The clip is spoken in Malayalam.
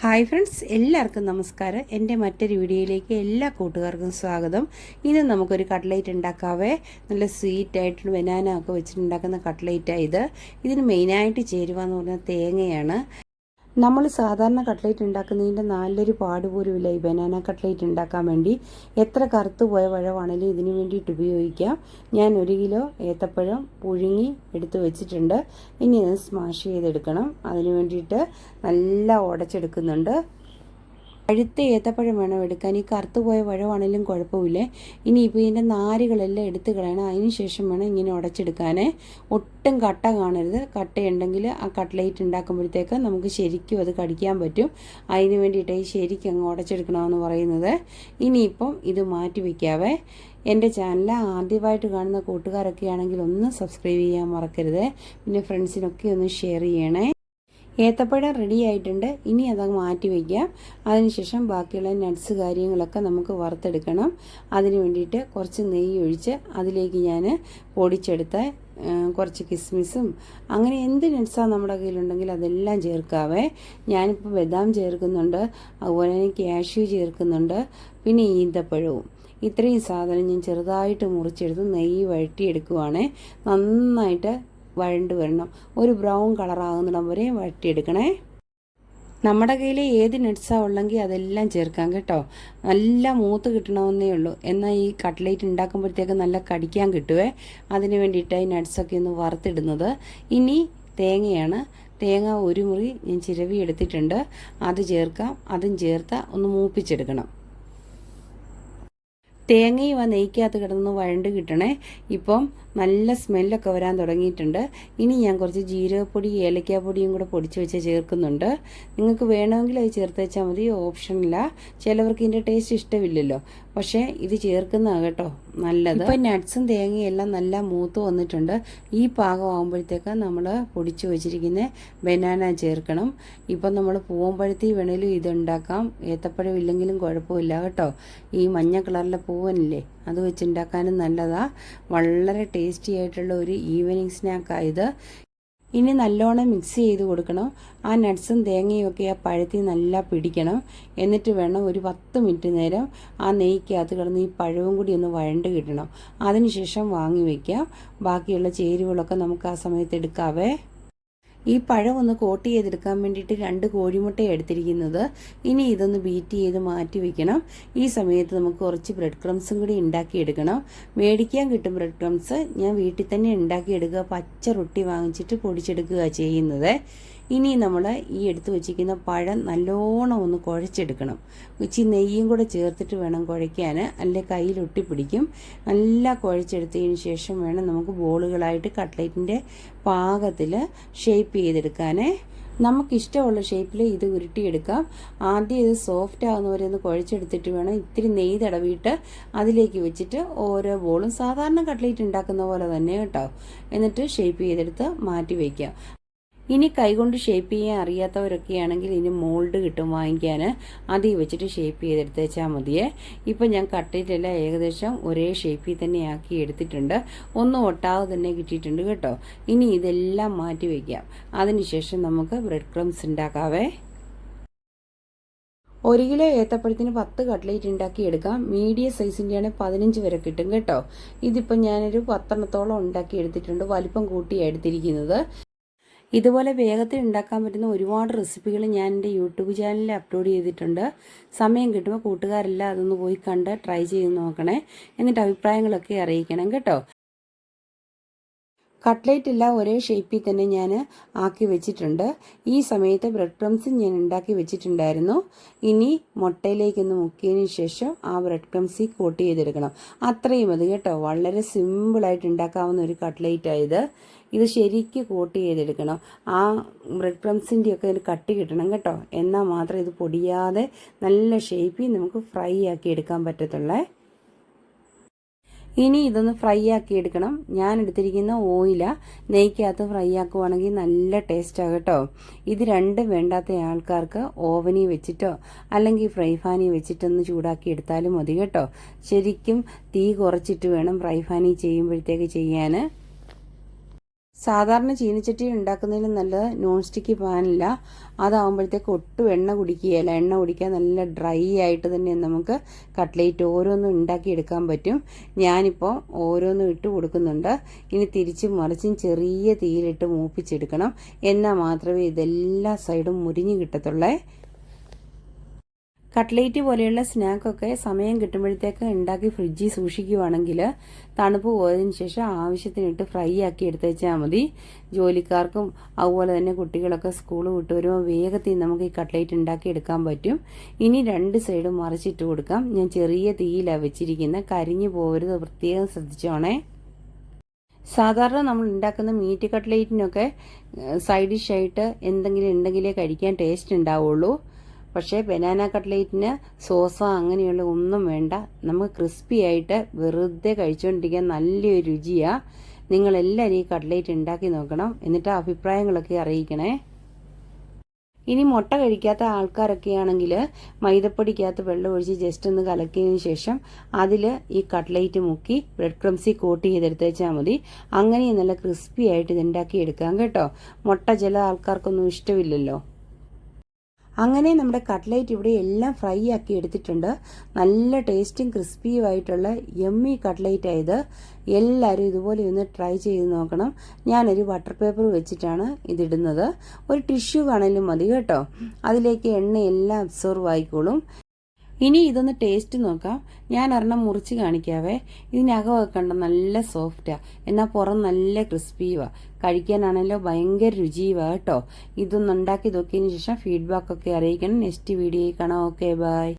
ഹായ് ഫ്രണ്ട്സ് എല്ലാവർക്കും നമസ്കാരം. എന്റെ മറ്റൊരു വീഡിയോയിലേക്ക് എല്ലാ കൂട്ടുകാർക്കും സ്വാഗതം. ഇന്ന് നമുക്കൊരു കട്ട്ലേറ്റ് ഉണ്ടാക്കാവേ. നല്ല സ്വീറ്റ് ആയിട്ട് ബനാന ഒക്കെ വെച്ചിട്ടുണ്ടാക്കുന്ന കട്ട്ലേറ്റാണ് ഇത്. ഇതിന് മെയിനായിട്ട് ചേരുവ എന്ന് പറഞ്ഞാൽ തേങ്ങയാണ്. നമ്മൾ സാധാരണ കട്ട്ലേറ്റ് ഉണ്ടാക്കുന്നതിന്റെ നല്ലൊരു പാട് പോലുമില്ല ഈ ബനാന കട്ട്ലേറ്റ് ഉണ്ടാക്കാൻ വേണ്ടി എത്ര കറുത്തു പോയ പഴമാണെങ്കിലും ഇതിന് വേണ്ടിയിട്ട് ഉപയോഗിക്കാം. ഞാൻ ഒരു കിലോ ഏത്തപ്പഴം പുഴുങ്ങി എടുത്ത് വെച്ചിട്ടുണ്ട്. ഇനി ഇത് സ്മാഷ് ചെയ്തെടുക്കണം. അതിന് വേണ്ടിയിട്ട് നല്ല ഉടച്ചെടുക്കുന്നുണ്ട്. പഴുത്ത ഏത്തപ്പഴം വേണം എടുക്കാൻ. ഈ കറുത്തു പോയ പഴമാണെങ്കിലും കുഴപ്പമില്ലേ. ഇനിയിപ്പോൾ ഇതിന്റെ നാരുകളെല്ലാം എടുത്ത് കളയണം. അതിന് ശേഷം വേണം ഇങ്ങനെ ഉടച്ചെടുക്കാനേ. ഒട്ടും കട്ട കാണരുത്. കട്ടയുണ്ടെങ്കിൽ ആ കട്ട്ലേറ്റ് ഉണ്ടാക്കുമ്പോഴത്തേക്ക് നമുക്ക് ശരിക്കും അത് കടിക്കാൻ പറ്റും. അതിന് വേണ്ടിയിട്ട് ഈ ശരിക്കും അങ്ങ് ഉടച്ചെടുക്കണമെന്ന് പറയുന്നത്. ഇനിയിപ്പം ഇത് മാറ്റി വയ്ക്കാവേ എന്റെ ചാനൽ ആദ്യമായിട്ട് കാണുന്ന കൂട്ടുകാരൊക്കെ ആണെങ്കിൽ ഒന്ന് സബ്സ്ക്രൈബ് ചെയ്യാൻ മറക്കരുത്. പിന്നെ ഫ്രണ്ട്സിനൊക്കെ ഒന്ന് ഷെയർ ചെയ്യണേ. ഏത്തപ്പഴം റെഡി ആയിട്ടുണ്ട്. ഇനി അതങ്ങ് മാറ്റി വയ്ക്കാം. അതിനുശേഷം ബാക്കിയുള്ള നട്ട്സ് കാര്യങ്ങളൊക്കെ നമുക്ക് വറുത്തെടുക്കണം. അതിന് വേണ്ടിയിട്ട് കുറച്ച് നെയ്യ് ഒഴിച്ച് അതിലേക്ക് ഞാൻ പൊടിച്ചെടുത്ത കുറച്ച് കിസ്മിസും അങ്ങനെ എന്ത് നട്ട്സാണ് നമ്മുടെ കയ്യിലുണ്ടെങ്കിൽ അതെല്ലാം ചേർക്കാവേ. ഞാനിപ്പോൾ ബദാം ചേർക്കുന്നുണ്ട് അതുപോലെ തന്നെ ക്യാഷ്യൂ ചേർക്കുന്നുണ്ട് പിന്നെ ഈന്തപ്പഴവും. ഇത്രയും സാധനം ഞാൻ ചെറുതായിട്ട് മുറിച്ചെടുത്ത് നെയ്യ് വഴറ്റിയെടുക്കുവാണേ. നന്നായിട്ട് വഴണ്ട് വരണം. ഒരു ബ്രൗൺ കളറാകുന്നിടം വരെ വഴറ്റിയെടുക്കണേ നമ്മുടെ കയ്യിൽ ഏത് നട്ട്സാണ് ഉള്ളെങ്കിൽ അതെല്ലാം ചേർക്കാം കേട്ടോ. നല്ല മൂത്ത് കിട്ടണമെന്നേ ഉള്ളൂ. എന്നാൽ ഈ കട്ട്ലേറ്റ് ഉണ്ടാക്കുമ്പോഴത്തേക്ക് നല്ല കടിക്കാൻ കിട്ടുവേ. അതിന് വേണ്ടിയിട്ടാണ് ഈ നട്ട്സൊക്കെ ഒന്ന് വറുത്തിടുന്നത്. ഇനി തേങ്ങയാണ്. തേങ്ങ ഒരു മുറി ഞാൻ ചിരവി എടുത്തിട്ടുണ്ട്. അത് ചേർക്കാം. അതും ചേർത്ത് ഒന്ന് മൂപ്പിച്ചെടുക്കണം. തേങ്ങയും ആ നെയ്ക്കകത്ത് കിടന്ന് വഴണ്ട് കിട്ടണേ. ഇപ്പം നല്ല സ്മെല്ലൊക്കെ വരാൻ തുടങ്ങിയിട്ടുണ്ട്. ഇനി ഞാൻ കുറച്ച് ജീരകപ്പൊടി ഏലക്കാപ്പൊടിയും കൂടെ പൊടിച്ച് വെച്ച് ചേർക്കുന്നുണ്ട്. നിങ്ങൾക്ക് വേണമെങ്കിൽ അത് ചേർത്ത് വെച്ചാൽ മതി ഓപ്ഷനില്ല ചിലവർക്ക് ഇതിന്റെ ടേസ്റ്റ് ഇഷ്ടമില്ലല്ലോ. പക്ഷേ ഇത് ചേർക്കുന്നതാണ് കേട്ടോ നല്ലത്. ഇപ്പം നട്ട്സും തേങ്ങയും എല്ലാം നല്ല മൂത്ത് വന്നിട്ടുണ്ട്. ഈ പാകമാകുമ്പോഴത്തേക്ക് നമ്മൾ പൊടിച്ച് വെച്ചിരിക്കുന്ന ബനാന ചേർക്കണം. ഇപ്പം നമ്മൾ പൂവമ്പഴത്തി വേണേലും ഇതുണ്ടാക്കാം. ഏത്തപ്പഴം ഇല്ലെങ്കിലും കുഴപ്പമില്ല കേട്ടോ. ഈ മഞ്ഞ കളറിലെ പൂവനില്ലേ അത് വെച്ചുണ്ടാക്കാനും നല്ലതാണ് വളരെ ടേസ്റ്റി ആയിട്ടുള്ള ഒരു ഈവനിങ് സ്നാക്കായത്. ഇനി നല്ലോണം മിക്സ് ചെയ്ത് കൊടുക്കണം. ആ നട്ട്സും തേങ്ങയും ഒക്കെ ആ പഴത്തിൽ നല്ല പിടിക്കണം. എന്നിട്ട് വേണം ഒരു പത്ത് മിനിറ്റ് നേരം ആ നെയ്ക്കകത്ത് കിടന്ന് ഈ പഴവും കൂടി ഒന്ന് വഴണ്ട് കിട്ടണം. അതിനുശേഷം വാങ്ങി വയ്ക്കാം ബാക്കിയുള്ള ചേരുവകളൊക്കെ നമുക്ക് ആ സമയത്ത് എടുക്കാവേ. ഈ പഴം ഒന്ന് കോട്ട് ചെയ്തെടുക്കാൻ വേണ്ടിയിട്ട് രണ്ട് കോഴിമുട്ട എടുത്തിരിക്കുന്നത്. ഇനി ഇതൊന്ന് ബീറ്റ് ചെയ്ത് മാറ്റി വെക്കണം. ഈ സമയത്ത് നമുക്ക് കുറച്ച് ബ്രെഡ് ക്രംസും കൂടി ഉണ്ടാക്കിയെടുക്കണം. മേടിക്കാൻ കിട്ടും ബ്രെഡ് ക്രംസ്. ഞാൻ വീട്ടിൽ തന്നെ ഉണ്ടാക്കിയെടുക്കുക. പച്ച റൊട്ടി വാങ്ങിച്ചിട്ട് പൊടിച്ചെടുക്കുക ചെയ്യുന്നത്. ഇനി നമ്മൾ ഈ എടുത്തു വെച്ചിരിക്കുന്ന പഴം നല്ലോണം ഒന്ന് കുഴച്ചെടുക്കണം. ഇച്ചി നെയ്യും കൂടെ ചേർത്തിട്ട് വേണം കുഴയ്ക്കാൻ. അല്ലെ കയ്യിൽ ഒട്ടിപ്പിടിക്കും. നല്ല കുഴച്ചെടുത്തതിന് ശേഷം വേണം നമുക്ക് ബോളുകളായിട്ട് കട്ട്ലേറ്റിന്റെ പാകത്തിൽ ഷേപ്പ് ചെയ്തെടുക്കാനേ. നമുക്കിഷ്ടമുള്ള ഷേപ്പിൽ ഇത് ഉരുട്ടിയെടുക്കാം. ആദ്യം ഇത് സോഫ്റ്റ് ആകുന്നവരെ ഒന്ന് കുഴച്ചെടുത്തിട്ട് വേണം ഇത്തിരി നെയ്യ് തടവിയിട്ട് അതിലേക്ക് വെച്ചിട്ട് ഓരോ ബോളും സാധാരണ കട്ട്ലേറ്റ് ഉണ്ടാക്കുന്ന പോലെ തന്നെ കേട്ടോ. എന്നിട്ട് ഷേപ്പ് ചെയ്തെടുത്ത് മാറ്റി വയ്ക്കാം ഇനി കൈകൊണ്ട് ഷേപ്പ് ചെയ്യാൻ അറിയാത്തവരൊക്കെയാണെങ്കിൽ ഇനി മോൾഡ് കിട്ടും വാങ്ങിക്കാൻ. അതിൽ വെച്ചിട്ട് ഷേപ്പ് ചെയ്തെടുത്തേച്ചാൽ മതിയേ. ഇപ്പം ഞാൻ കട്ടിട്ടെല്ലാം ഏകദേശം ഒരേ ഷേപ്പിൽ തന്നെ ആക്കി എടുത്തിട്ടുണ്ട്. ഒന്നും ഒട്ടാതെ തന്നെ കിട്ടിയിട്ടുണ്ട് കേട്ടോ. ഇനി ഇതെല്ലാം മാറ്റി വയ്ക്കാം അതിനുശേഷം നമുക്ക് ബ്രെഡ് ക്രംസ് ഉണ്ടാക്കാവേ. ഒരു കിലോ ഏത്തപ്പഴത്തിന് പത്ത് കട്ട്ലേറ്റ് ഉണ്ടാക്കി എടുക്കാം. മീഡിയം സൈസിന്റെ പതിനഞ്ച് വരെ കിട്ടും കേട്ടോ. ഇതിപ്പോൾ ഞാനൊരു പത്തെണ്ണത്തോളം ഉണ്ടാക്കി എടുത്തിട്ടുണ്ട്. വലിപ്പം കൂട്ടിയാണ് എടുത്തിരിക്കുന്നത്. ഇതുപോലെ വേഗത്തിൽ ഉണ്ടാക്കാൻ പറ്റുന്ന ഒരുപാട് റെസിപ്പികൾ ഞാൻ എന്റെ യൂട്യൂബ് ചാനലിൽ അപ്ലോഡ് ചെയ്തിട്ടുണ്ട്. സമയം കിട്ടുമ്പോൾ കൂട്ടുകാരെല്ലാം അതൊന്ന് പോയി കണ്ട് ട്രൈ ചെയ്ത് നോക്കണേ. എന്നിട്ട് അഭിപ്രായങ്ങളൊക്കെ അറിയിക്കണം കേട്ടോ. കട്ട്ലേറ്റ് എല്ലാം ഒരേ ഷേപ്പിൽ തന്നെ ഞാൻ ആക്കി വെച്ചിട്ടുണ്ട്. ഈ സമയത്ത് ബ്രെഡ് ക്രംസും ഞാൻ ഉണ്ടാക്കി വെച്ചിട്ടുണ്ടായിരുന്നു. ഇനി മുട്ടയിലേക്കൊന്ന് മുക്കിയതിന് ശേഷം ആ ബ്രെഡ് ക്രംസിൽ കോട്ട് ചെയ്തെടുക്കണം. അത്രയും മതി കേട്ടോ. വളരെ സിമ്പിളായിട്ട് ഉണ്ടാക്കാവുന്ന ഒരു കട്ട്ലേറ്റ് ആയത്. ഇത് ശരിക്ക് കോട്ട് ചെയ്തെടുക്കണം. ആ ബ്രെഡ് ക്രംസിന്റെ ഒക്കെ ഒരു കട്ടി കിട്ടണം കേട്ടോ. എന്നാൽ മാത്രം ഇത് പൊടിയാതെ നല്ല ഷേപ്പിൽ നമുക്ക് ഫ്രൈ ആക്കി എടുക്കാൻ പറ്റത്തുള്ളേ. ഇനി ഇതൊന്ന് ഫ്രൈ ആക്കി എടുക്കണം. ഞാൻ എടുത്തിരിക്കുന്ന ഓയില നെയ്ക്കകത്ത് ഫ്രൈ ആക്കുവാണെങ്കിൽ നല്ല ടേസ്റ്റാണ് കേട്ടോ. ഇത് രണ്ടും വേണ്ടാത്ത ആൾക്കാർക്ക് ഓവനിൽ വെച്ചിട്ടോ അല്ലെങ്കിൽ ഫ്രൈ ഫാനി വെച്ചിട്ടൊന്ന് ചൂടാക്കി എടുത്താലും മതി കേട്ടോ. ശരിക്കും തീ കുറച്ചിട്ട് വേണം ഫ്രൈ ഫാനി ചെയ്യുമ്പോഴത്തേക്ക് ചെയ്യാൻ. സാധാരണ ചീനിച്ചട്ടി ഉണ്ടാക്കുന്നതിലും നല്ലത് നോൺ സ്റ്റിക്ക് പാനില്ല അതാകുമ്പോഴത്തേക്ക് ഒട്ടും എണ്ണ കുടിക്കുകയില്ല. എണ്ണ കുടിക്കാൻ നല്ല ഡ്രൈ ആയിട്ട് തന്നെ നമുക്ക് കട്ട്ലേറ്റ് ഓരോന്നും ഉണ്ടാക്കിയെടുക്കാൻ പറ്റും. ഞാനിപ്പോൾ ഓരോന്നും ഇട്ട് കൊടുക്കുന്നുണ്ട്. ഇനി തിരിച്ചും മറിച്ചും ചെറിയ തീയിലിട്ട് മൂപ്പിച്ചെടുക്കണം. എന്നാൽ മാത്രമേ ഇതെല്ലാ സൈഡും മുരിഞ്ഞു കിട്ടത്തുള്ളേ. കട്ട്ലേറ്റ് പോലെയുള്ള സ്നാക്കൊക്കെ സമയം കിട്ടുമ്പോഴത്തേക്ക് ഉണ്ടാക്കി ഫ്രിഡ്ജിൽ സൂക്ഷിക്കുവാണെങ്കിൽ തണുപ്പ് പോയതിന് ശേഷം ആവശ്യത്തിനിട്ട് ഫ്രൈ ആക്കി എടുത്ത് വെച്ചാൽ മതി. ജോലിക്കാർക്കും അതുപോലെ തന്നെ കുട്ടികളൊക്കെ സ്കൂൾ വിട്ട് വരുമ്പോൾ വേഗത്തിൽ നമുക്ക് ഈ കട്ട്ലേറ്റ് ഉണ്ടാക്കി എടുക്കാൻ പറ്റും. ഇനി രണ്ട് സൈഡും മറിച്ചിട്ട് കൊടുക്കാം. ഞാൻ ചെറിയ തീയിലാണ് വെച്ചിരിക്കുന്ന കരിഞ്ഞു പോകരുത് പ്രത്യേകം ശ്രദ്ധിച്ചോണേ. സാധാരണ നമ്മൾ ഉണ്ടാക്കുന്ന മീറ്റ് കട്ട്ലേറ്റിനൊക്കെ സൈഡ് ഡിഷായിട്ട് എന്തെങ്കിലും ഉണ്ടെങ്കിലേ കഴിക്കാൻ ടേസ്റ്റ് ഉണ്ടാവുള്ളൂ. പക്ഷേ ബനാന കട്ട്ലേറ്റിന് സോസോ അങ്ങനെയുള്ള ഒന്നും വേണ്ട. നമുക്ക് ക്രിസ്പി ആയിട്ട് വെറുതെ കഴിച്ചുകൊണ്ടിരിക്കാൻ നല്ലൊരു രുചിയാണ് നിങ്ങളെല്ലാവരും ഈ കട്ട്ലേറ്റ് ഉണ്ടാക്കി നോക്കണം എന്നിട്ട് അഭിപ്രായങ്ങളൊക്കെ അറിയിക്കണേ. ഇനി മുട്ട കഴിക്കാത്ത ആൾക്കാരൊക്കെ ആണെങ്കിൽ മൈദപ്പൊടിക്കകത്ത് വെള്ളം ഒഴിച്ച് ജസ്റ്റ് ഒന്ന് കലക്കിയതിന് ശേഷം അതിൽ ഈ കട്ട്ലേറ്റ് മുക്കി ബ്രെഡ് ക്രംസി കോട്ട് ചെയ്തെടുത്ത് വെച്ചാൽ മതി. അങ്ങനെ നല്ല ക്രിസ്പി ആയിട്ട് ഇത് ഉണ്ടാക്കി എടുക്കാം കേട്ടോ. മുട്ട ചില ആൾക്കാർക്കൊന്നും ഇഷ്ടമില്ലല്ലോ. അങ്ങനെ നമ്മുടെ കട്ട്ലേറ്റ് ഇവിടെ എല്ലാം ഫ്രൈ ആക്കി എടുത്തിട്ടുണ്ട്. നല്ല ടേസ്റ്റും ക്രിസ്പിയും ആയിട്ടുള്ള യമ്മി കട്ട്ലേറ്റ് ആയത് എല്ലാവരും ഇതുപോലെ ഒന്ന് ട്രൈ ചെയ്ത് നോക്കണം. ഞാനൊരു വാട്ടർ പേപ്പർ വെച്ചിട്ടാണ് ഇതിടുന്നത്. ഒരു ടിഷ്യൂ കാണലും മതി കേട്ടോ. അതിലേക്ക് എണ്ണയെല്ലാം അബ്സോർവ് ആയിക്കോളും. ഇനി ഇതൊന്ന് ടേസ്റ്റ് നോക്കാം. ഞാൻ ഒരെണ്ണം മുറിച്ച് കാണിക്കാവേ. ഇതിനകമൊക്കെ കണ്ട നല്ല സോഫ്റ്റാ എന്നാൽ പുറം നല്ല ക്രിസ്പിയുവാ കഴിക്കാനാണല്ലോ ഭയങ്കര രുചിയുവാ കേട്ടോ. ഇതൊന്ന് ഉണ്ടാക്കി നോക്കിയതിന് ശേഷം ഫീഡ്ബാക്ക് ഒക്കെ അറിയിക്കണം. നെക്സ്റ്റ് വീഡിയോയിൽ കാണാം. Okay bye